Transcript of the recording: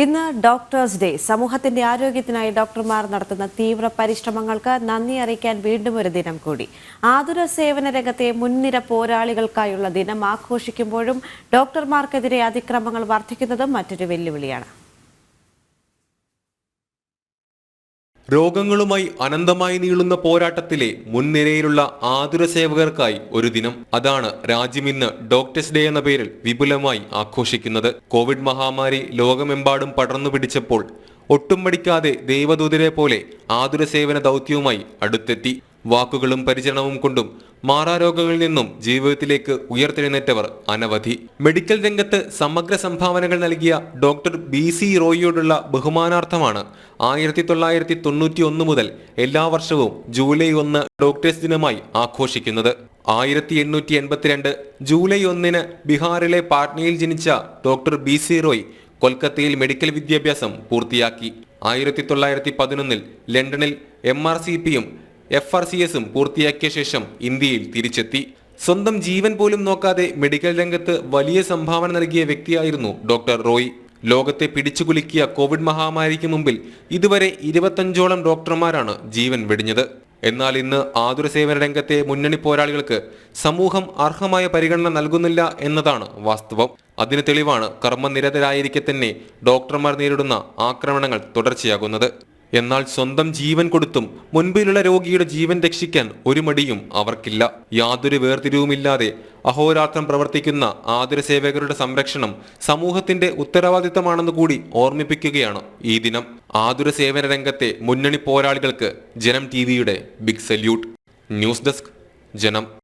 ഇന്ന് doctors day. സമൂഹത്തിന്റെ ആരോഗ്യത്തിനായി ഡോക്ടർമാർ നടത്തുന്ന തീവ്ര പരിശ്രമങ്ങൾക്ക് നന്ദി അറിയിക്കാൻ വീണ്ടും ഒരു ദിനം കൂടി. ആതുര സേവന രംഗത്തെ മുൻനിര പോരാളികൾക്കായുള്ള ദിനം ആഘോഷിക്കുമ്പോഴും ഡോക്ടർമാർക്കെതിരെ അതിക്രമങ്ങൾ വർദ്ധിക്കുന്നതും മറ്റൊരു വെല്ലുവിളിയാണ്. രോഗങ്ങളുമായി അനന്തമായി നീളുന്ന പോരാട്ടത്തിലെ മുൻനിരയിലുള്ള ആതുര സേവകർക്കായി ഒരു ദിനം. അതാണ് രാജ്യം ഇന്ന് ഡോക്ടേഴ്സ് ഡേ എന്ന പേരിൽ വിപുലമായി ആഘോഷിക്കുന്നത്. കോവിഡ് മഹാമാരി ലോകമെമ്പാടും പടർന്നു പിടിച്ചപ്പോൾ ഒട്ടും പഠിക്കാതെ ദൈവദൂതരെ പോലെ ആതുര സേവന ദൗത്യവുമായി അടുത്തെത്തി. വാക്കുകളും പരിചരണവും കൊണ്ടും മാറാരോഗങ്ങളിൽ നിന്നും ജീവിതത്തിലേക്ക് ഉയർത്തെഴുന്നേറ്റവർ അനവധി. മെഡിക്കൽ രംഗത്ത് സമഗ്ര സംഭാവനകൾ നൽകിയ ഡോക്ടർ ബി സി റോയിയോടുള്ള ബഹുമാനാർത്ഥമാണ് ആയിരത്തി തൊള്ളായിരത്തി തൊണ്ണൂറ്റി ഒന്ന് മുതൽ എല്ലാ വർഷവും ജൂലൈ ഒന്ന് ഡോക്ടേഴ്സ് ദിനമായി ആഘോഷിക്കുന്നത്. ആയിരത്തി എണ്ണൂറ്റി എൺപത്തിരണ്ട് ജൂലൈ ഒന്നിന് ബീഹാറിലെ പാട്നയിൽ ജനിച്ച ഡോക്ടർ ബി സി റോയ് കൊൽക്കത്തയിൽ മെഡിക്കൽ വിദ്യാഭ്യാസം പൂർത്തിയാക്കി. ആയിരത്തി തൊള്ളായിരത്തി പതിനൊന്നിൽ ലണ്ടനിൽ എം ആർ സി പിയും എഫ് ആർ സി എസും പൂർത്തിയാക്കിയ ശേഷം ഇന്ത്യയിൽ തിരിച്ചെത്തി. സ്വന്തം ജീവൻ പോലും നോക്കാതെ മെഡിക്കൽ രംഗത്ത് വലിയ സംഭാവന നൽകിയ വ്യക്തിയായിരുന്നു ഡോക്ടർ റോയ്. ലോകത്തെ പിടിച്ചുകുലുക്കിയ കോവിഡ് മഹാമാരിക്ക് മുമ്പിൽ ഇതുവരെ ഇരുപത്തഞ്ചോളം ഡോക്ടർമാരാണ് ജീവൻ വെടിഞ്ഞത്. എന്നാൽ ഇന്ന് ആതുര സേവന രംഗത്തെ മുന്നണി പോരാളികൾക്ക് സമൂഹം അർഹമായ പരിഗണന നൽകുന്നില്ല എന്നതാണ് വാസ്തവം. അതിന് തെളിവാണ് കർമ്മനിരതരായിരിക്കെ തന്നെ ഡോക്ടർമാർ നേരിടുന്ന ആക്രമണങ്ങൾ തുടർച്ചയാകുന്നത്. എന്നാൽ സ്വന്തം ജീവൻ കൊടുത്തും മുൻപിലുള്ള രോഗിയുടെ ജീവൻ രക്ഷിക്കാൻ ഒരു മടിയും അവർക്കില്ല. യാതൊരു വേർതിരിവുമില്ലാതെ അഹോരാത്രം പ്രവർത്തിക്കുന്ന ആതുര സേവകരുടെ സംരക്ഷണം സമൂഹത്തിന്റെ ഉത്തരവാദിത്തമാണെന്ന് കൂടി ഓർമ്മിപ്പിക്കുകയാണ് ഈ ദിനം. ആതുര സേവന രംഗത്തെ മുന്നണി പോരാളികൾക്ക് ജനം ടി വിയുടെ ബിഗ് സല്യൂട്ട് ന്യൂസ് ഡെസ്ക് ജനം.